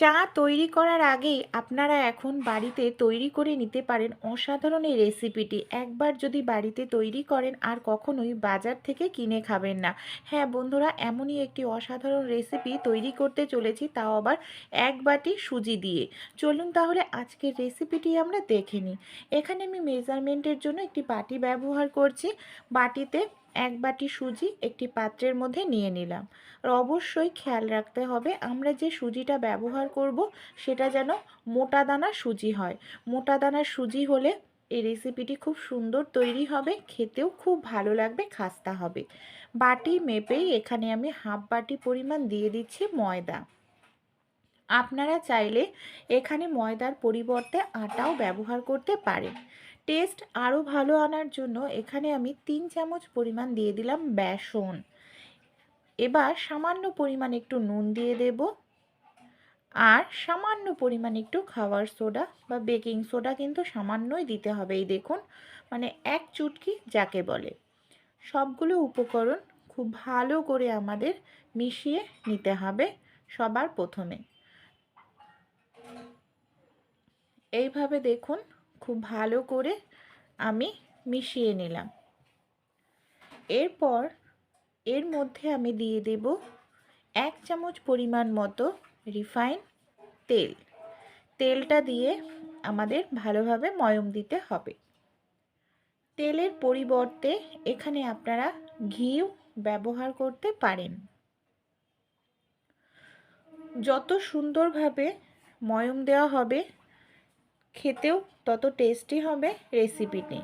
চা তৈরি করার আগেই আপনারা এখন বাড়িতে তৈরি করে নিতে পারেন অসাধারণ এই রেসিপিটি। একবার যদি বাড়িতে তৈরি করেন, আর কখনোই বাজার থেকে কিনে খাবেন না। হ্যাঁ বন্ধুরা, এমনই একটি অসাধারণ রেসিপি তৈরি করতে চলেছি, তাও আবার এক বাটি সুজি দিয়ে। চলুন তাহলে আজকের রেসিপিটি আমরা দেখে নিই। এখানে আমি মেজারমেন্টের জন্য একটি বাটি ব্যবহার করছি। বাটিতে এক বাটি সুজি একটি পাত্রের মধ্যে নিয়ে নিলাম। আর অবশ্যই খেয়াল রাখতে হবে, আমরা যে সুজিটা ব্যবহার করব সেটা যেন মোটা দানার সুজি হয়। মোটা দানার সুজি হলে এই রেসিপিটি খুব সুন্দর তৈরি হবে, খেতেও খুব ভালো লাগবে, খাস্তা হবে। বাটি মেপেই এখানে আমি হাফ বাটি পরিমাণ দিয়ে দিচ্ছি ময়দা। আপনারা চাইলে এখানে ময়দার পরিবর্তে আটাও ব্যবহার করতে পারেন। টেস্ট আরও ভালো আনার জন্য এখানে আমি তিন চামচ পরিমাণ দিয়ে দিলাম বেসন। এবার সামান্য পরিমাণ একটু নুন দিয়ে দেব। আর সামান্য পরিমাণ একটু খাওয়ার সোডা বা বেকিং সোডা কিন্তু সামান্যই দিতে হবে, এই দেখুন। মানে এক চুটকি যাকে বলে। সবগুলো উপকরণ খুব ভালো করে আমাদের মিশিয়ে নিতে হবে সবার প্রথমে। এইভাবে দেখুন, খুব ভালো করে আমি মিশিয়ে নিলাম। এরপর এর মধ্যে আমি দিয়ে দেব এক চামচ পরিমাণ মতো রিফাইন তেল। তেলটা দিয়ে আমাদের ভালোভাবে ময়ম দিতে হবে। তেলের পরিবর্তে এখানে আপনারা ঘিও ব্যবহার করতে পারেন। যত সুন্দরভাবে ময়ম দেওয়া হবে খেতেও তত টেস্টি হবে রেসিপিটি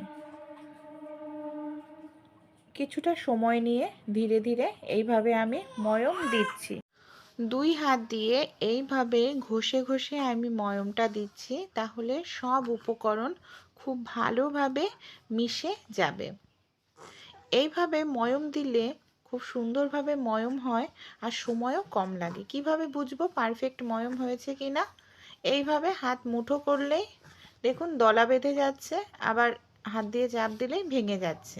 কিছুটা সময় নিয়ে ধীরে ধীরে এইভাবে আমি ময়ম দিচ্ছি। দুই হাত দিয়ে এইভাবে ঘষে ঘষে আমি ময়মটা দিচ্ছি, তাহলে সব উপকরণ খুব ভালোভাবে মিশে যাবে। এইভাবে ময়ম দিলে খুব সুন্দরভাবে ময়ম হয় আর সময়ও কম লাগে। কীভাবে বুঝব পারফেক্ট ময়ম হয়েছে কি না এইভাবে হাত মুঠো করলেই দেখুন দলা বেঁধে যাচ্ছে, আবার হাত দিয়ে চাপ দিলেই ভেঙে যাচ্ছে।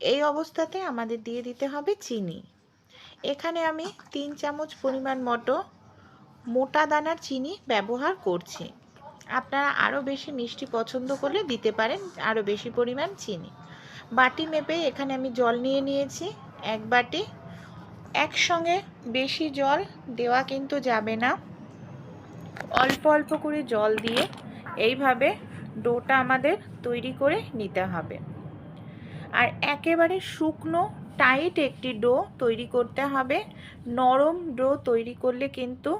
এই অবস্থাতে আমাদের দিয়ে দিতে হবে চিনি। এখানে আমি তিন চামচ পরিমাণ মতো মোটা দানার চিনি ব্যবহার করছি। আপনারা আরও বেশি মিষ্টি পছন্দ করলে দিতে পারেন আরও বেশি পরিমাণ চিনি। বাটি মেপে এখানে আমি জল নিয়ে নিয়েছি। এক বাটি। একসঙ্গে বেশি জল দেওয়া কিন্তু যাবে না। অল্প অল্প করে জল দিয়ে এইভাবে ডোটা আমাদের তৈরি করে নিতে হবে। আর একেবারে শুকনো টাইট একটি ডো তৈরি করতে হবে। নরম ডো তৈরি করলে কিন্তু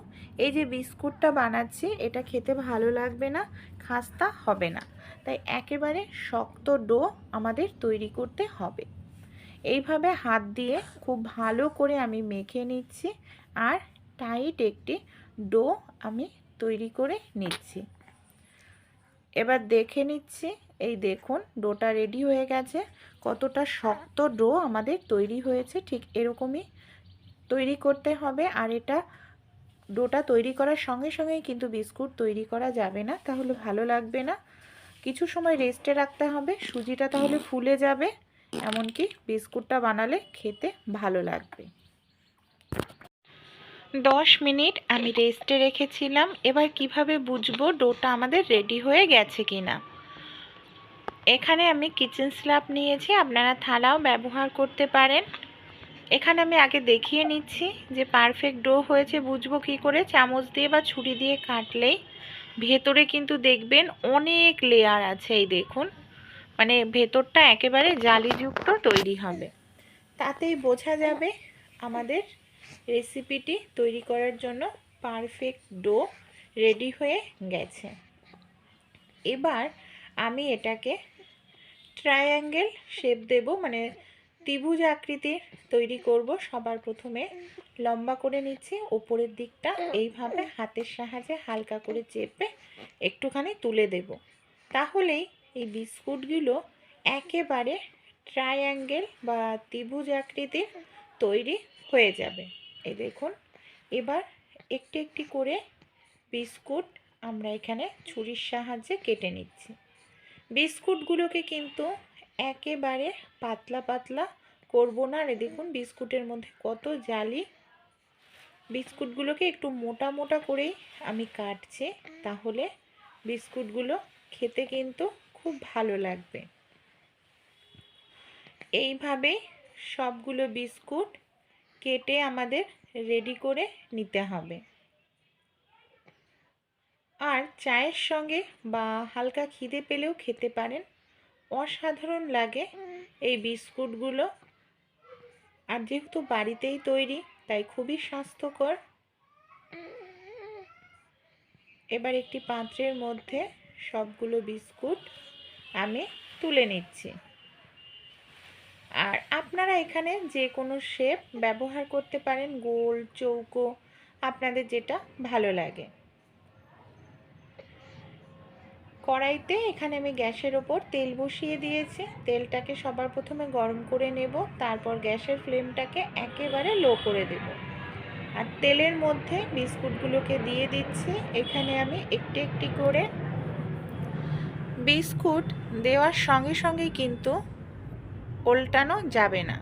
এই যে বিস্কুটটা বানাচ্ছি, এটা খেতে ভালো লাগবে না, খাস্তা হবে না। তাই একেবারে শক্ত ডো আমাদের তৈরি করতে হবে। এইভাবে হাত দিয়ে খুব ভালো করে আমি মেখে নিচ্ছি। আর টাইট একটি ডো আমি তৈরি করে নিচ্ছি। এবার দেখে নিচ্ছি, এই দেখুন, ডোটা রেডি হয়ে গেছে। কতটা শক্ত ডো আমাদের তৈরি হয়েছে, ঠিক এরকমই তৈরি করতে হবে। আর এটা ডোটা তৈরি করার সঙ্গে সঙ্গেই কিন্তু বিস্কুট তৈরি করা যাবে না, তাহলে ভালো লাগবে না। কিছু সময় রেস্টে রাখতে হবে, সুজিটা তাহলে ফুলে যাবে, এমনকি বিস্কুটটা বানালে খেতে ভালো লাগবে। দশ মিনিট আমি রেস্টে রেখেছিলাম। এবার কীভাবে বুঝব ডোটা আমাদের রেডি হয়ে গেছে কিনা? এখানে আমি কিচেন স্ল্যাব নিয়েছি, আপনারা থালাও ব্যবহার করতে পারেন। এখানে আমি আগে দেখিয়ে নিচ্ছি যে পারফেক্ট ডো হয়েছে, বুঝব কী করে? চামচ দিয়ে বা ছুরি দিয়ে কাটলেই। ভেতরে কিন্তু দেখবেন অনেক লেয়ার আছে, এই দেখুন। মানে ভেতরটা একেবারে জালিযুক্ত তৈরি হবে। তাতেই বোঝা যাবে আমাদের রেসিপিটি তৈরি করার জন্য পারফেক্ট ডো রেডি হয়ে গেছে। এবার আমি এটাকে ট্রায়াঙ্গেল শেপ দেব মানে ত্রিভুজ আকৃতির তৈরি করব। সবার প্রথমে লম্বা করে নিচ্ছি, ওপরের দিকটা এইভাবে হাতের সাহায্যে হালকা করে চেপে একটুখানি তুলে দেব। তাহলেই এই বিস্কুটগুলো একেবারে ট্রায়াঙ্গেল বা ত্রিভুজ আকৃতির তৈরি হয়ে যাবে। এই দেখুন। এবার একটি একটি করে বিস্কুট আমরা এখানে ছুরির সাহায্যে কেটে নিচ্ছি। বিস্কুটগুলোকে কিন্তু একেবারে পাতলা পাতলা করব না। আর দেখুন, বিস্কুটের মধ্যে কত জালি বিস্কুটগুলোকে একটু মোটা মোটা করেই আমি কাটছি। তাহলে বিস্কুটগুলো খেতে কিন্তু খুব ভালো লাগবে। এইভাবেই সবগুলো বিস্কুট কেটে আমাদের রেডি করে নিতে হবে। আর চায়ের সঙ্গে বা হালকা খিদে পেলেও খেতে পারেন। অসাধারণ লাগে এই বিস্কুটগুলো। আর যেহেতু বাড়িতেই তৈরি, তাই খুবই স্বাস্থ্যকর। এবার একটি পাত্রের মধ্যে সবগুলো বিস্কুট আমি তুলে নিচ্ছি। আর আপনারা এখানে যে কোনো শেপ ব্যবহার করতে পারেন, গোল, চৌকো, আপনাদের যেটা ভালো লাগে। কড়াইতে এখানে আমি গ্যাসের ওপর তেল বসিয়ে দিয়েছি। তেলটাকে সবার প্রথমে গরম করে নেব, তারপর গ্যাসের ফ্লেমটাকে একেবারে লো করে দেব। আর তেলের মধ্যে বিস্কুটগুলোকে দিয়ে দিচ্ছি। এখানে আমি একটি একটি করে বিস্কুট দেওয়ার সঙ্গে সঙ্গেই কিন্তু উল্টানো যাবে না।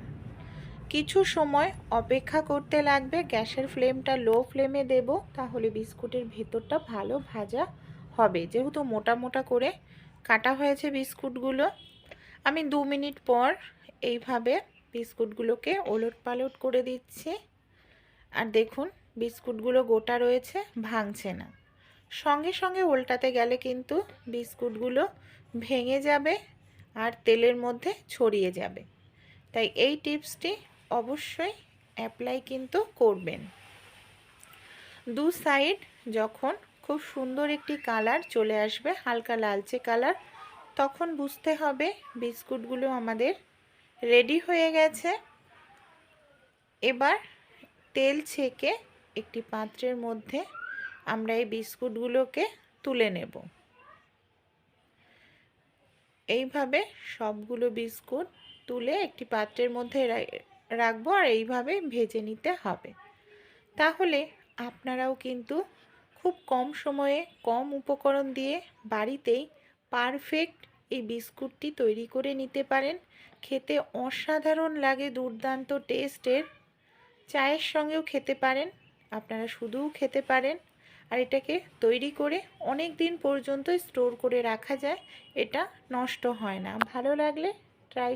কিছু সময় অপেক্ষা করতে লাগবে, গ্যাসের ফ্লেমটা লো ফ্লেমে দেব, তাহলে বিস্কুটের ভেতরটা ভালো ভাজা হবে। যেহেতু মোটা মোটা করে কাটা হয়েছে বিস্কুটগুলো, আমি দু মিনিট পর এইভাবে বিস্কুটগুলোকে ওলট পালট করে দিচ্ছি। আর দেখুন, বিস্কুটগুলো গোটা রয়েছে, ভাঙছে না। সঙ্গে সঙ্গে উল্টাতে গেলে কিন্তু বিস্কুটগুলো ভেঙে যাবে আর তেলের মধ্যে ছড়িয়ে যাবে। তাই এই টিপসটি অবশ্যই অ্যাপ্লাই কিন্তু করবেন। দু সাইড যখন খুব সুন্দর একটি কালার চলে আসবে, হালকা লালচে কালার তখন বুঝতে হবে বিস্কুটগুলো আমাদের রেডি হয়ে গেছে। এবার তেল ছেঁকে একটি পাত্রের মধ্যে আমরা এই বিস্কুটগুলোকে তুলে নেব। এইভাবে সবগুলো বিস্কুট তুলে একটি পাত্রের মধ্যে রাখব আর এইভাবে ভেজে নিতে হবে। তাহলে আপনারাও কিন্তু খুব কম সময়ে কম উপকরণ দিয়ে বাড়িতেই পারফেক্ট এই বিস্কুটটি তৈরি করে নিতে পারেন। খেতে অসাধারণ লাগে, দুর্দান্ত টেস্টের। চায়ের সঙ্গেও খেতে পারেন। আপনারা শুধুও খেতে পারেন। আর এটাকে তৈরি করে অনেক দিন পর্যন্ত স্টোর করে রাখা যায়, এটা নষ্ট হয় না। ভালো লাগলে ট্রাই